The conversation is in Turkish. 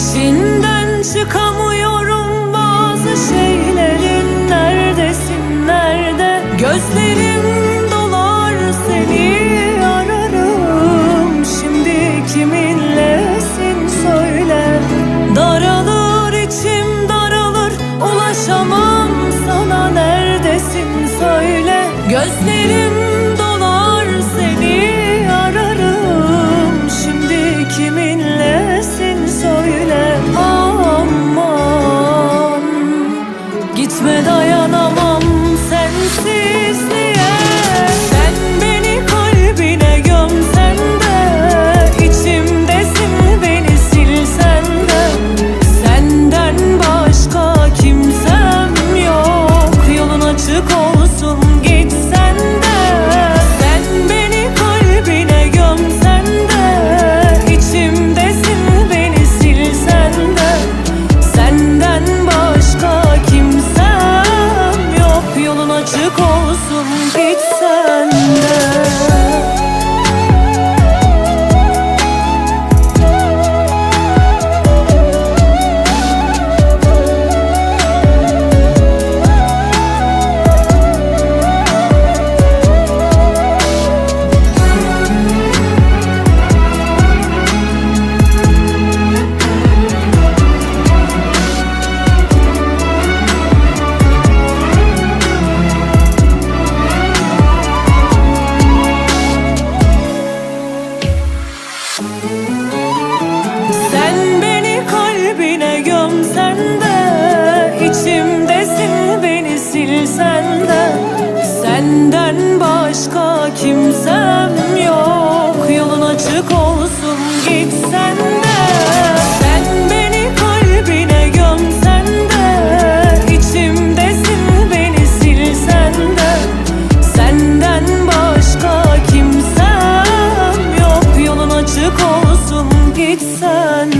İçinden çıkamıyorum bazı şeylerin. Neredesin nerede? Gözlerim dolar seni ararım. Şimdi kiminlesin söyle. Daralır içim daralır. Ulaşamam sana. Neredesin söyle. Gözlerim Gitme dayanamam sensizliğe Sen beni kalbine gömsen de. İçimdesin beni silsen de. Senden başka kimsem yok. Yolun açık olsun gitsen açık olsun gitsen de başka kimsem yok. Yolun açık olsun gitsen de. Sen beni kalbine gömsen de. İçimdesin beni silsen de. Senden başka kimsem yok. Yolun açık olsun gitsen de.